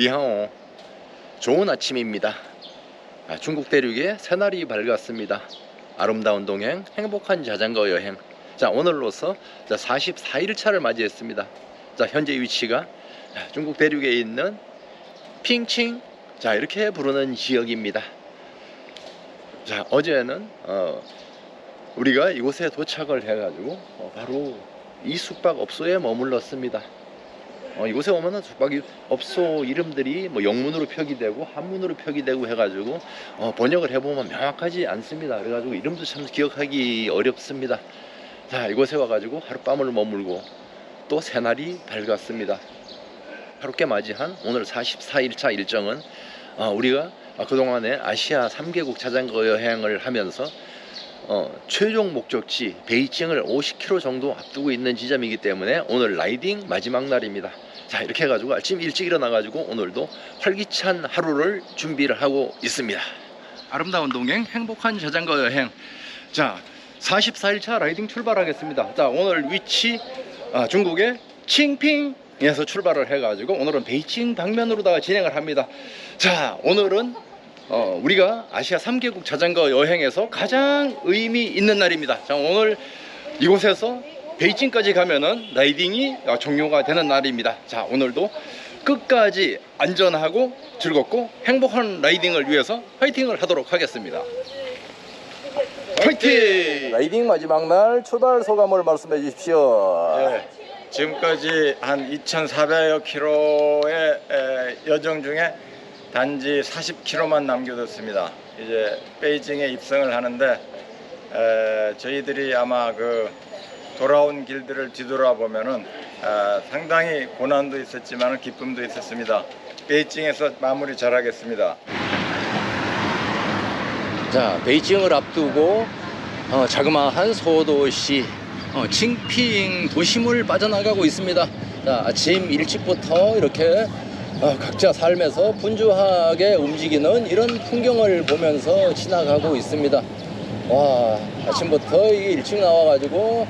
니하오. 좋은 아침입니다. 아, 중국 대륙에 새날이 밝았습니다. 아름다운 동행 행복한 자전거 여행. 자 오늘로서 44일차를 맞이했습니다. 자 현재 위치가 자, 중국 대륙에 있는 핑칭 자 이렇게 부르는 지역입니다. 자 어제는 어, 우리가 이곳에 도착을 해가지고 어, 바로 이 숙박업소에 머물렀습니다 어, 이곳에 오면은 숙박업소 이름들이 뭐 영문으로 표기되고 한문으로 표기되고 해가지고 어, 번역을 해보면 명확하지 않습니다. 그래가지고 이름도 참 기억하기 어렵습니다. 자 이곳에 와가지고 하룻밤을 머물고 또 새날이 밝았습니다. 하루께 맞이한 오늘 44일차 일정은 어, 우리가 어, 그동안에 아시아 3개국 자전거 여행을 하면서 어, 최종 목적지 베이징을 50km 정도 앞두고 있는 지점이기 때문에 오늘 라이딩 마지막 날입니다. 자 이렇게 해가지고 아침 일찍 일어나가지고 오늘도 활기찬 하루를 준비를 하고 있습니다. 아름다운 동행 행복한 자전거 여행 자 44일차 라이딩 출발하겠습니다. 자 오늘 위치 아, 중국의 칭핑에서 출발을 해가지고 오늘은 베이징 방면으로다가 진행을 합니다. 자 오늘은 어, 우리가 아시아 3개국 자전거 여행에서 가장 의미 있는 날입니다. 자, 오늘 이곳에서 베이징까지 가면은 라이딩이 어, 종료가 되는 날입니다. 자, 오늘도 끝까지 안전하고 즐겁고 행복한 라이딩을 위해서 파이팅을 하도록 하겠습니다. 파이팅! 라이딩 마지막 날 출발 소감을 말씀해 주십시오. 네, 지금까지 한 2,400여 킬로의 에, 여정 중에 단지 40킬로만 남겨뒀습니다. 이제 베이징에 입성을 하는데 에, 저희들이 아마 그 돌아온 길들을 뒤돌아보면은 아, 상당히 고난도 있었지만 기쁨도 있었습니다. 베이징에서 마무리 잘하겠습니다. 자, 베이징을 앞두고 어, 자그마한 소도시 어, 칭핑 도심을 빠져나가고 있습니다. 자, 아침 일찍부터 이렇게 어, 각자 삶에서 분주하게 움직이는 이런 풍경을 보면서 지나가고 있습니다. 와, 아침부터 일찍 나와가지고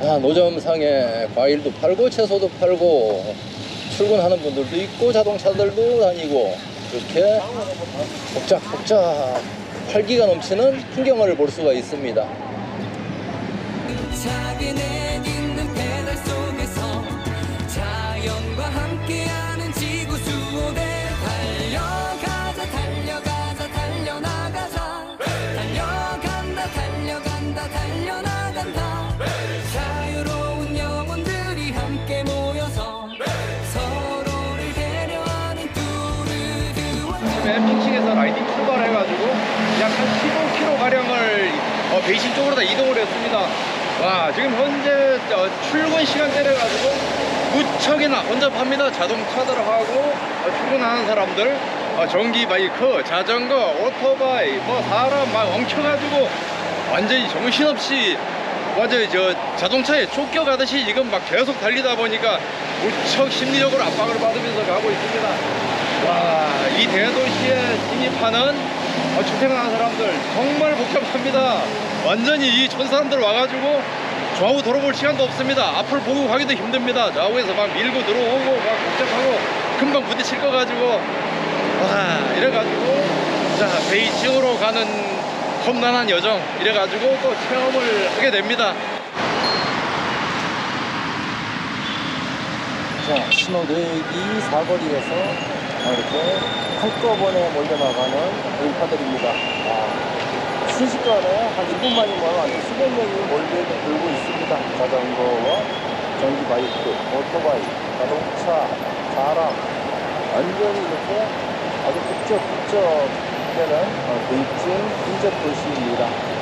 아, 노점상에 과일도 팔고 채소도 팔고 출근하는 분들도 있고 자동차들도 다니고 이렇게 복작복작 활기가 넘치는 풍경을 볼 수가 있습니다. 작은 애 있는 페달 속에서 자연과 함께 뚜르드원 처음에 핑칭에서 라이딩 출발해가지고 약 한 15km 가량을 어, 베이징 쪽으로 다 이동을 했습니다. 와 지금 현재 어, 출근 시간 때려가지고 무척이나 혼잡합니다. 자동차들하고 어, 출근하는 사람들, 어, 전기 바이크, 자전거, 오토바이, 뭐 사람 막 엉켜가지고 완전히 정신없이 완전히 저 자동차에 쫓겨가듯이 지금 막 계속 달리다 보니까 무척 심리적으로 압박을 받으면서 가고 있습니다. 와, 이 대도시에 진입하는 어, 출퇴근하는 사람들 정말 복잡합니다. 완전히 이전 사람들 와가지고 좌우 돌아볼 시간도 없습니다. 앞을 보고 가기도 힘듭니다. 좌우에서 막 밀고 들어오고 막 복잡하고 금방 부딪힐 거 가지고 와 이래가지고 자 베이징으로 가는 험난한 여정 이래가지고 또 체험을 하게 됩니다. 자, 신호대기 사거리에서 이렇게 한꺼번에 몰려나가는 인파들입니다. 아, 순식간에 한 1분 만이면 아주 수백 명이 몰려들고 있습니다. 자전거와 전기 바이크, 오토바이, 자동차, 사람, 완전히 이렇게 아주 북적북적 되는 어, 베이징 인접 도시입니다.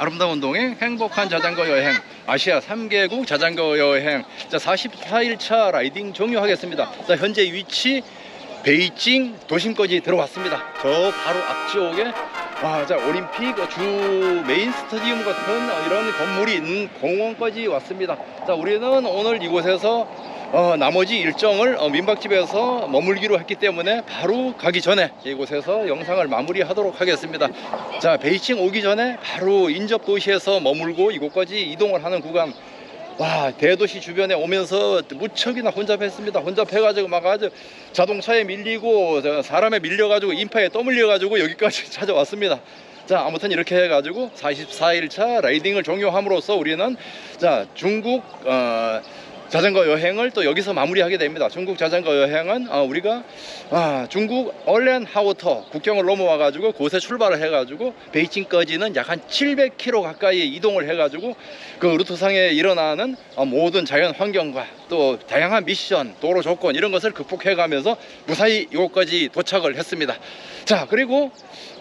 아름다운 동행 행복한 자전거 여행 아시아 3개국 자전거 여행. 자 44일차 라이딩 종료하겠습니다. 자 현재 위치 베이징 도심까지 들어왔습니다. 저 바로 앞쪽에 아, 자 올림픽 주 메인 스타디움 같은 어, 이런 건물이 있는 공원까지 왔습니다. 자 우리는 오늘 이곳에서 어, 나머지 일정을 어, 민박집에서 머물기로 했기 때문에 바로 가기 전에 이곳에서 영상을 마무리하도록 하겠습니다. 자, 베이징 오기 전에 바로 인접 도시에서 머물고 이곳까지 이동을 하는 구간 와 대도시 주변에 오면서 무척이나 혼잡했습니다. 혼잡해가지고 막 아주 자동차에 밀리고 저 사람에 밀려가지고 인파에 떠밀려가지고 여기까지 찾아왔습니다. 자 아무튼 이렇게 해가지고 44일차 라이딩을 종료함으로써 우리는 자 중국 어, 자전거 여행을 또 여기서 마무리하게 됩니다. 중국 자전거 여행은 어, 우리가 아, 중국 얼렌 하우터 국경을 넘어와 가지고 곳에 출발을 해 가지고 베이징까지는 약 한 700km 가까이 이동을 해 가지고 그 루트상에 일어나는 어, 모든 자연 환경과 또 다양한 미션, 도로 조건 이런 것을 극복해 가면서 무사히 이곳까지 도착을 했습니다. 자, 그리고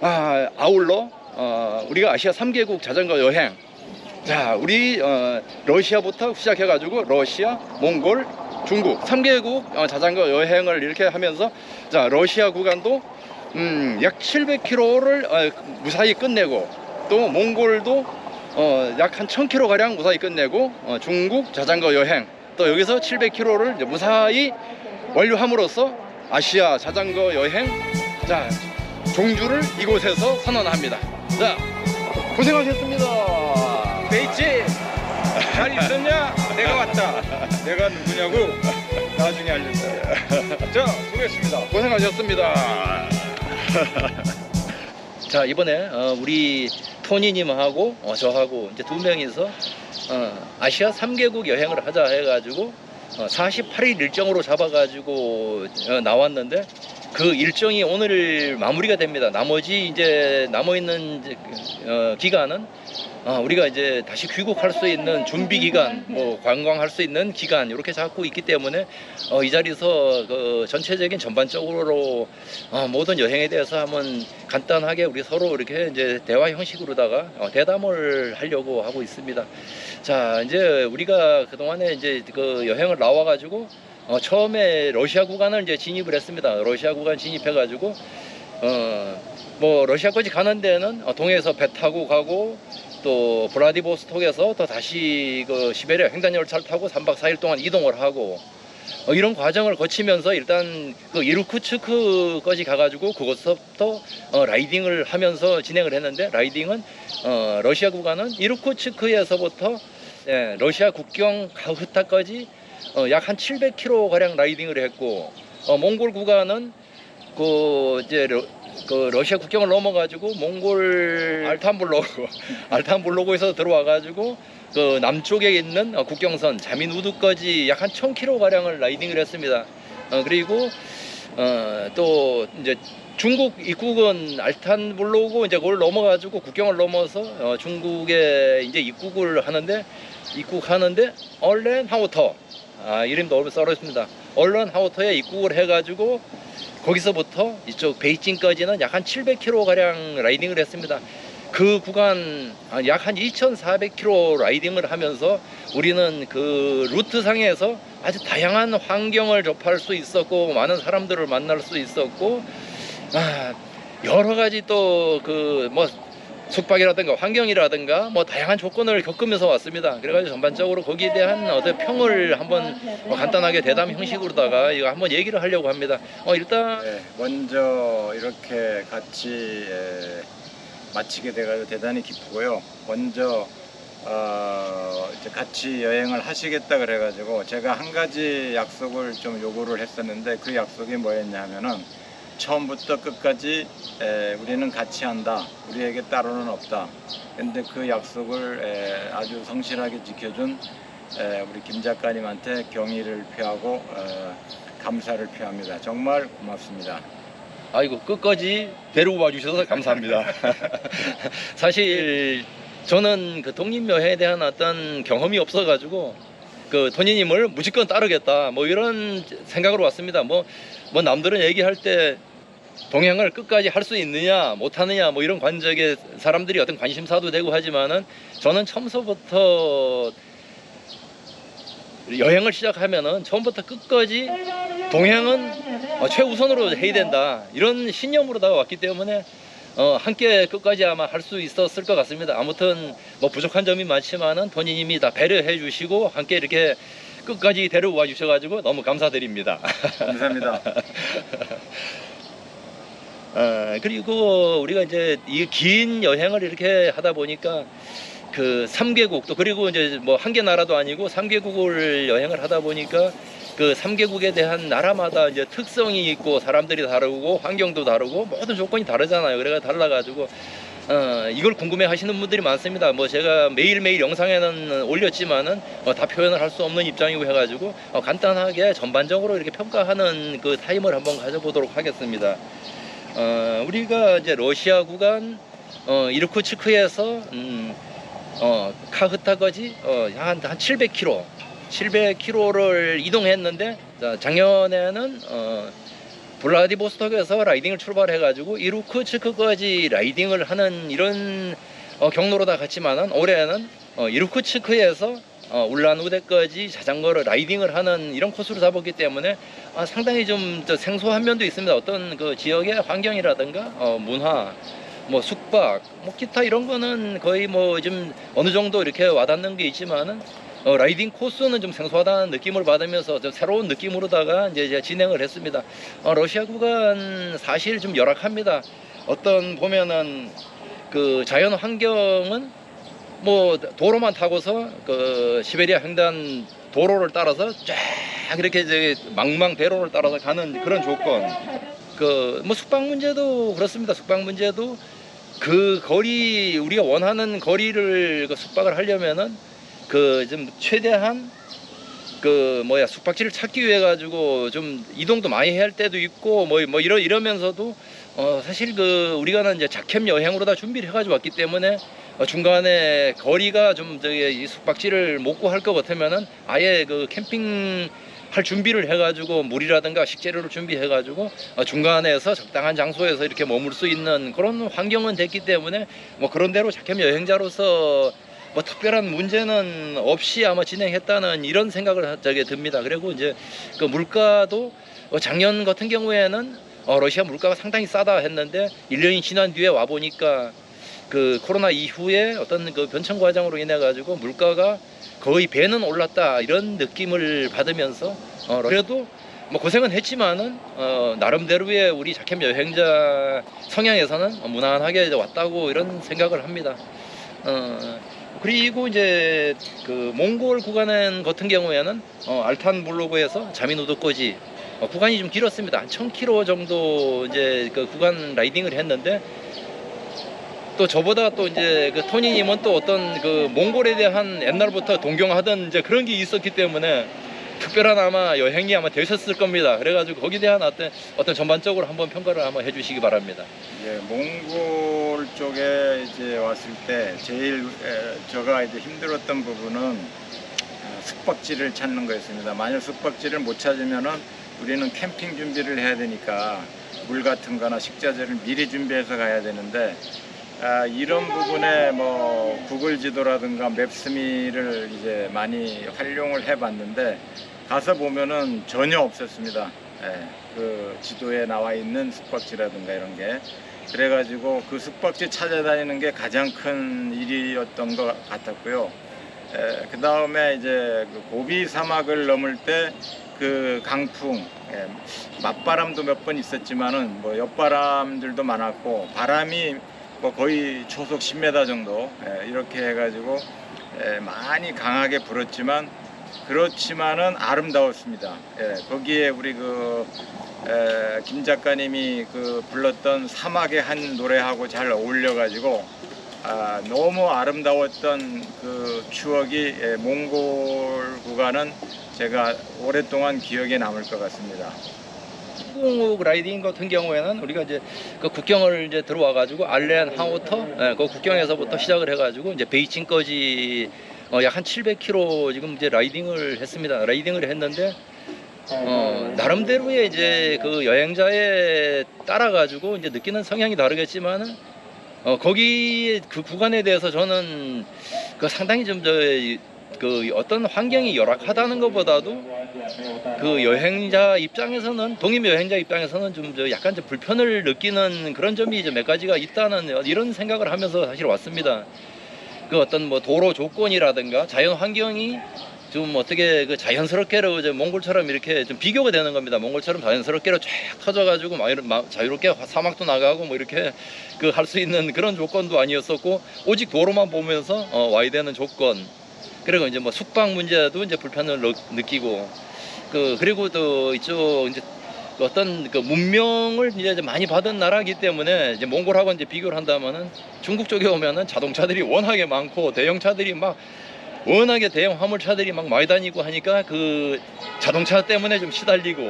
아, 아울러 어, 우리가 아시아 3개국 자전거 여행 자, 우리 어, 러시아부터 시작해가지고 러시아, 몽골, 중국 3개국 어, 자전거 여행을 이렇게 하면서 자 러시아 구간도 음, 약 700km를 어, 무사히 끝내고 또 몽골도 어, 약 한 1000km 가량 무사히 끝내고 어, 중국 자전거 여행 또 여기서 700km를 무사히 완료함으로써 아시아 자전거 여행 자 종주를 이곳에서 선언합니다. 자 고생하셨습니다. 베이지 잘 있었냐? 내가 왔다. 내가 누구냐고 나중에 알려줄게. 자, 수고했습니다. 고생하셨습니다. 자 이번에 어, 우리 토니님하고 어, 저하고 이제 두 명이서 어, 아시아 3개국 여행을 하자 해가지고 어, 48일 일정으로 잡아가지고 어, 나왔는데 그 일정이 오늘 마무리가 됩니다. 나머지 이제 남아 있는 어, 기간은 어, 우리가 이제 다시 귀국할 수 있는 준비 기간, 뭐 관광할 수 있는 기간 이렇게 잡고 있기 때문에 어, 이 자리에서 그 전체적인 전반적으로 어, 모든 여행에 대해서 한번 간단하게 우리 서로 이렇게 이제 대화 형식으로다가 어, 대담을 하려고 하고 있습니다. 자, 이제 우리가 그 동안에 이제 그 여행을 나와 가지고 어, 처음에 러시아 구간을 이제 진입을 했습니다. 러시아 구간 진입해 가지고 어, 뭐 러시아까지 가는 데는 어, 동해에서 배 타고 가고 또 블라디보스톡에서 또 다시 그 시베리아 횡단 열차를 타고 3박 4일 동안 이동을 하고 어, 이런 과정을 거치면서 일단 그 이르쿠츠크까지 가가지고 그곳서부터 어, 라이딩을 하면서 진행을 했는데 라이딩은 어, 러시아 구간은 이르쿠츠크에서부터 예, 러시아 국경 가흐타까지 어, 약 한 700km 가량 라이딩을 했고 어, 몽골 구간은 그 이제 러, 그 러시아 국경을 넘어가지고 몽골 알탄블로그 알탄블로그에서 들어와가지고 그 남쪽에 있는 어, 국경선 자민우드까지 약 한 1000km 가량을 라이딩을 했습니다. 어, 그리고 어, 또 이제 중국 입국은 알탄블로그 이제 그걸 넘어가지고 국경을 넘어서 어, 중국에 이제 입국을 하는데 입국하는데 얼렌 하우터 아, 이름도 어렵 썰었습니다. 얼렌 하우터에 입국을 해가지고 거기서부터 이쪽 베이징까지는 약 한 700km 가량 라이딩을 했습니다. 그 구간 약 한 2,400km 라이딩을 하면서 우리는 그 루트 상에서 아주 다양한 환경을 접할 수 있었고 많은 사람들을 만날 수 있었고 아, 여러 가지 또 그 뭐 숙박이라든가 환경이라든가 뭐 다양한 조건을 겪으면서 왔습니다. 그래가지고 전반적으로 거기에 대한 어떤 평을 한번 뭐 간단하게 대담 형식으로다가 이거 한번 얘기를 하려고 합니다. 어 일단 네, 먼저 이렇게 같이 에, 마치게 돼가지고 대단히 기쁘고요. 먼저 어, 이제 같이 여행을 하시겠다 그래가지고 제가 한 가지 약속을 좀 요구를 했었는데 그 약속이 뭐였냐면은 처음부터 끝까지 에, 우리는 같이 한다. 우리에게 따로는 없다. 근데 그 약속을 에, 아주 성실하게 지켜준 에, 우리 김 작가님한테 경의를 표하고 어, 감사를 표합니다. 정말 고맙습니다. 아이고 끝까지 데리고 와주셔서 감사합니다. 사실 저는 그 독립여행에 대한 어떤 경험이 없어가지고 그 토니님을 무조건 따르겠다 뭐 이런 생각으로 왔습니다. 뭐, 뭐 남들은 얘기할 때 동행을 끝까지 할 수 있느냐 못하느냐 뭐 이런 관적에 사람들이 어떤 관심사도 되고 하지만은 저는 처음서부터 여행을 시작하면은 처음부터 끝까지 동행은 어, 최우선으로 해야 된다 이런 신념으로다가 왔기 때문에 어, 함께 끝까지 아마 할 수 있었을 것 같습니다. 아무튼 뭐 부족한 점이 많지만은 본인님이 다 배려해 주시고 함께 이렇게 끝까지 데려와 주셔가지고 너무 감사드립니다. 감사합니다. 어, 그리고 우리가 이제 이 긴 여행을 이렇게 하다 보니까 그 3개국 또 그리고 이제 뭐 한 개 나라도 아니고 3개국을 여행을 하다 보니까 그 3개국에 대한 나라마다 이제 특성이 있고 사람들이 다르고 환경도 다르고 모든 조건이 다르잖아요. 그래가 달라가지고 어, 이걸 궁금해 하시는 분들이 많습니다. 뭐 제가 매일매일 영상에는 올렸지만은 어, 다 표현을 할 수 없는 입장이고 해가지고 어, 간단하게 전반적으로 이렇게 평가하는 그 타임을 한번 가져보도록 하겠습니다. 어, 우리가 이제 러시아 구간 어, 이르쿠츠크에서 음, 어, 카흐타까지 어, 한, 한 700km, 700km를 이동했는데 자, 작년에는 어, 블라디보스톡에서 라이딩을 출발해가지고 이루크츠크까지 라이딩을 하는 이런 어, 경로로 다 갔지만은 올해는 어, 이루크츠크에서 어, 울란우데까지 자전거를 라이딩을 하는 이런 코스로 잡았기 때문에 아, 상당히 좀저 생소한 면도 있습니다. 어떤 그 지역의 환경이라든가 어, 문화, 뭐 숙박, 뭐 기타 이런 거는 거의 뭐 좀 어느 정도 이렇게 와닿는 게 있지만은 어, 라이딩 코스는 좀 생소하다는 느낌을 받으면서 좀 새로운 느낌으로다가 이제, 이제 진행을 했습니다. 어, 러시아 구간 사실 좀 열악합니다. 어떤 보면은 그 자연 환경은 뭐 도로만 타고서 그 시베리아 횡단 도로를 따라서 쫙 이렇게 이제 망망 대로를 따라서 가는 그런 조건. 그 뭐 숙박 문제도 그렇습니다. 숙박 문제도 그 거리 우리가 원하는 거리를 그 숙박을 하려면은 그 좀 최대한 그 뭐야 숙박지를 찾기 위해 가지고 좀 이동도 많이 해야 할 때도 있고 뭐 뭐 이러 이러면서도 어 사실 그 우리가 이제 자캠 여행으로 다 준비를 해가지고 왔기 때문에 어 중간에 거리가 좀 저기 이 숙박지를 못 구할 것 같으면은 아예 그 캠핑 할 준비를 해가지고 물이라든가 식재료를 준비해가지고 어, 중간에서 적당한 장소에서 이렇게 머물 수 있는 그런 환경은 됐기 때문에 뭐 그런 대로 자캠 여행자로서 뭐 특별한 문제는 없이 아마 진행했다는 이런 생각을 저게 듭니다. 그리고 이제 그 물가도 어, 작년 같은 경우에는 어, 러시아 물가가 상당히 싸다 했는데 1년이 지난 뒤에 와 보니까 그 코로나 이후에 어떤 그 변천 과정으로 인해 가지고 물가가 거의 배는 올랐다 이런 느낌을 받으면서 어, 그래도 뭐 고생은 했지만은 어, 나름대로의 우리 자캠 여행자 성향에서는 무난하게 이제 왔다고 이런 생각을 합니다. 어, 그리고 이제 그 몽골 구간 같은 경우에는 어, 알탄 블로그에서 자미누드까지 어, 구간이 좀 길었습니다. 한 1000km 정도 이제 그 구간 라이딩을 했는데 또 저보다 또 이제 그 토니님은 또 어떤 그 몽골에 대한 옛날부터 동경하던 이제 그런 게 있었기 때문에 특별한 아마 여행이 아마 되셨을 겁니다. 그래가지고 거기에 대한 어떤 어떤 전반적으로 한번 평가를 한번 해주시기 바랍니다. 예, 몽골 쪽에 이제 왔을 때 제일 에, 제가 이제 힘들었던 부분은 어, 숙박지를 찾는 거였습니다. 만약 숙박지를 못 찾으면은 우리는 캠핑 준비를 해야 되니까 물 같은 거나 식자재를 미리 준비해서 가야 되는데 아, 이런 부분에 뭐 구글 지도라든가 맵스미를 이제 많이 활용을 해봤는데 가서 보면은 전혀 없었습니다. 예, 그 지도에 나와 있는 숙박지라든가 이런 게 그래가지고 그 숙박지 찾아다니는 게 가장 큰 일이었던 것 같았고요. 그 다음에 이제 그 고비 사막을 넘을 때 그 강풍, 예, 맞바람도 몇 번 있었지만은 뭐 옆바람들도 많았고 바람이 뭐 거의 초속 10m 정도 예, 이렇게 해가지고 예, 많이 강하게 불었지만 그렇지만은 아름다웠습니다. 예, 거기에 우리 그 에, 김 작가님이 그 불렀던 사막의 한 노래하고 잘 어울려가지고 아, 너무 아름다웠던 그 추억이 예, 몽골 구간은 제가 오랫동안 기억에 남을 것 같습니다. 한국 라이딩 같은 경우에는 우리가 이제 그 국경을 이제 들어와 가지고 알렌 하우터 예, 그 국경에서부터 시작을 해 가지고 이제 베이징까지 어, 약 한 700km 지금 이제 라이딩을 했습니다. 라이딩을 했는데 어, 나름대로의 이제 그 여행자에 따라 가지고 이제 느끼는 성향이 다르겠지만은 어, 거기 그 구간에 대해서 저는 그 상당히 좀저그 어떤 환경이 열악하다는 것보다도 그 여행자 입장에서는 독립 여행자 입장에서는 좀저 약간 좀 불편을 느끼는 그런 점이 이제 몇 가지가 있다는 이런 생각을 하면서 사실 왔습니다. 그 어떤 뭐 도로 조건이라든가 자연 환경이 좀 어떻게 그 자연스럽게로 이제 몽골처럼 이렇게 좀 비교가 되는 겁니다. 몽골처럼 자연스럽게로 쫙 터져가지고 막 이런 막 자유롭게 사막도 나가고 뭐 이렇게 그 할 수 있는 그런 조건도 아니었었고 오직 도로만 보면서 어, 와야 되는 조건 그리고 이제 뭐 숙박 문제도 이제 불편을 느- 느끼고 그 그리고 또 이쪽 이제 그 어떤 그 문명을 이제 많이 받은 나라이기 때문에 이제 몽골하고 이제 비교를 한다면은 중국 쪽에 오면은 자동차들이 워낙에 많고 대형차들이 막 워낙에 대형 화물차들이 막 많이 다니고 하니까 그 자동차 때문에 좀 시달리고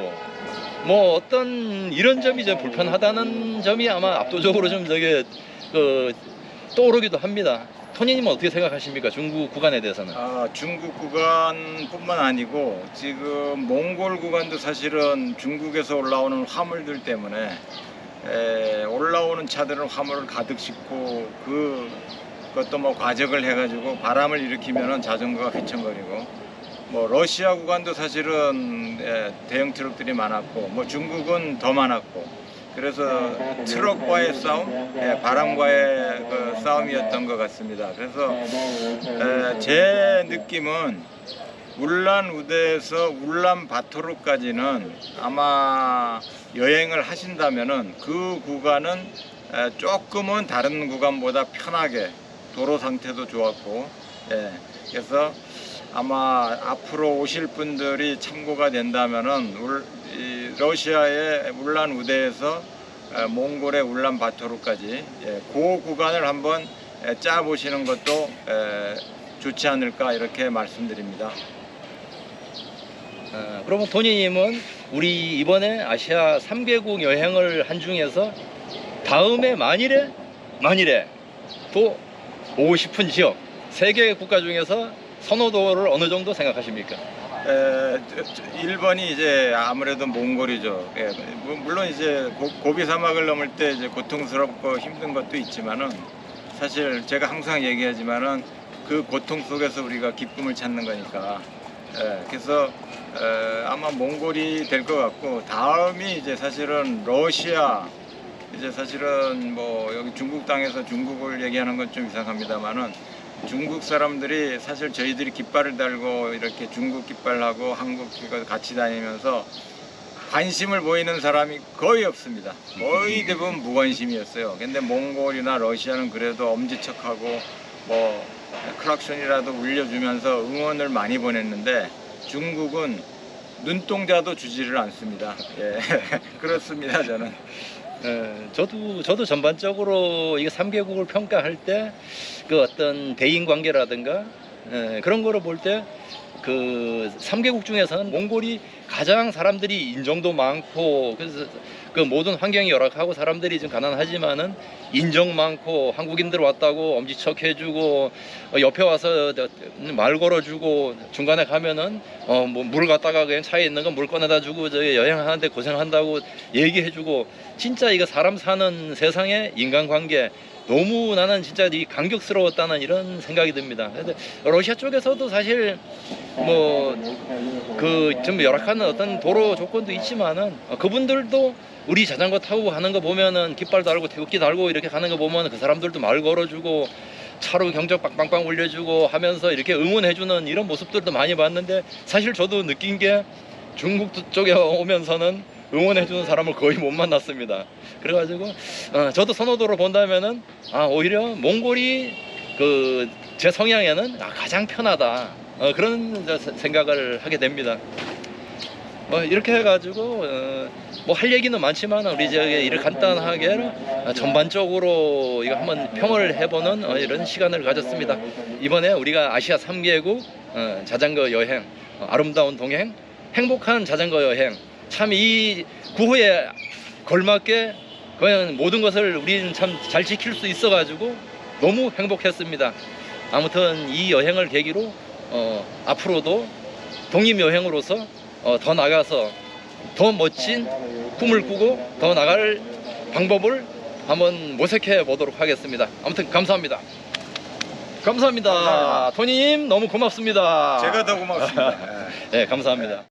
뭐 어떤 이런 점이 좀 불편하다는 점이 아마 압도적으로 좀 저게 그 떠오르기도 합니다. 토니님은 어떻게 생각하십니까? 중국 구간에 대해서는? 아, 중국 구간뿐만 아니고 지금 몽골 구간도 사실은 중국에서 올라오는 화물들 때문에 에, 올라오는 차들은 화물을 가득 싣고 그 그것도 뭐 과적을 해가지고 바람을 일으키면은 자전거가 휘청거리고 뭐 러시아 구간도 사실은 에, 대형 트럭들이 많았고 뭐 중국은 더 많았고 그래서 트럭과의 싸움, 예, 바람과의 그 싸움이었던 것 같습니다. 그래서 에, 제 느낌은 울란 우대에서 울란 바토르까지는 아마 여행을 하신다면은 그 구간은 에, 조금은 다른 구간보다 편하게 도로 상태도 좋았고 예, 그래서 아마 앞으로 오실 분들이 참고가 된다면은 울, 이 러시아의 울란 우대에서 에, 몽골의 울란 바토르까지 예, 그 구간을 한번 에, 짜 보시는 것도 에, 좋지 않을까 이렇게 말씀드립니다. 어, 그러면 토니님은 우리 이번에 아시아 3개국 여행을 한 중에서 다음에 만일에 만일에 또 오고 싶은 지역 세개 국가 중에서 선호도를 어느 정도 생각하십니까? 에, 저- 저- 1번이 이제 아무래도 몽골이죠. 예, 뭐, 물론 이제 고, 고비 사막을 넘을 때 이제 고통스럽고 힘든 것도 있지만은 사실 제가 항상 얘기하지만은 그 고통 속에서 우리가 기쁨을 찾는 거니까. 예, 그래서 에, 아마 몽골이 될 것 같고 다음이 이제 사실은 러시아 이제 사실은 뭐 여기 중국 땅에서 중국을 얘기하는 건 좀 이상합니다만은 중국 사람들이 사실 저희들이 깃발을 달고 이렇게 중국 깃발하고 한국 깃발 같이 다니면서 관심을 보이는 사람이 거의 없습니다. 거의 대부분 무관심이었어요. 근데 몽골이나 러시아는 그래도 엄지척하고 뭐 클락션이라도 울려주면서 응원을 많이 보냈는데 중국은 눈동자도 주지를 않습니다. 예, 그렇습니다 저는. 예, 저도 저도 전반적으로 이게 3개국을 평가할 때 그 어떤 대인 관계라든가 예, 그런 거를 볼 때 그 3개국 중에서는 몽골이 가장 사람들이 인정도 많고 그래서 그 모든 환경이 열악하고 사람들이 좀 가난하지만은 인정 많고 한국인들 왔다고 엄지척 해주고 어, 옆에 와서 저- 말 걸어주고 중간에 가면은 어 뭐 물 갖다가 그냥 차에 있는 거 물 꺼내다 주고 저기 여행하는데 고생한다고 얘기해주고 진짜 이거 사람 사는 세상의 인간관계 너무 나는 진짜 이 감격스러웠다는 이런 생각이 듭니다. 근데 러시아 쪽에서도 사실 뭐 그 좀 열악한 어떤 도로 조건도 있지만은 어, 그분들도 우리 자전거 타고 가는 거 보면은 깃발 달고 태극기 달고 이렇게 가는 거 보면 그 사람들도 말 걸어주고 차로 경적 빵빵빵 올려주고 하면서 이렇게 응원해주는 이런 모습들도 많이 봤는데 사실 저도 느낀 게 중국 쪽에 오면서는 응원해주는 사람을 거의 못 만났습니다. 그래가지고 어, 저도 선호도로 본다면은 아 오히려 몽골이 그 제 성향에는 아, 가장 편하다 어, 그런 생각을 하게 됩니다. 뭐 이렇게 해가지고 어, 뭐 할 얘기는 많지만 우리 저기 이를 간단하게 어, 전반적으로 이거 한번 평을 해보는 어, 이런 시간을 가졌습니다. 이번에 우리가 아시아 3개국 어, 자전거 여행 어, 아름다운 동행 행복한 자전거 여행 참 이 구호에 걸맞게 그냥 모든 것을 우리는 참 잘 지킬 수 있어가지고 너무 행복했습니다. 아무튼 이 여행을 계기로 어, 앞으로도 독립 여행으로서 어, 더 나가서 더 멋진 꿈을 꾸고 더 나갈 방법을 한번 모색해 보도록 하겠습니다. 아무튼 감사합니다. 감사합니다. 감사합니다. 토니님 너무 고맙습니다. 제가 더 고맙습니다. 예. 네, 감사합니다.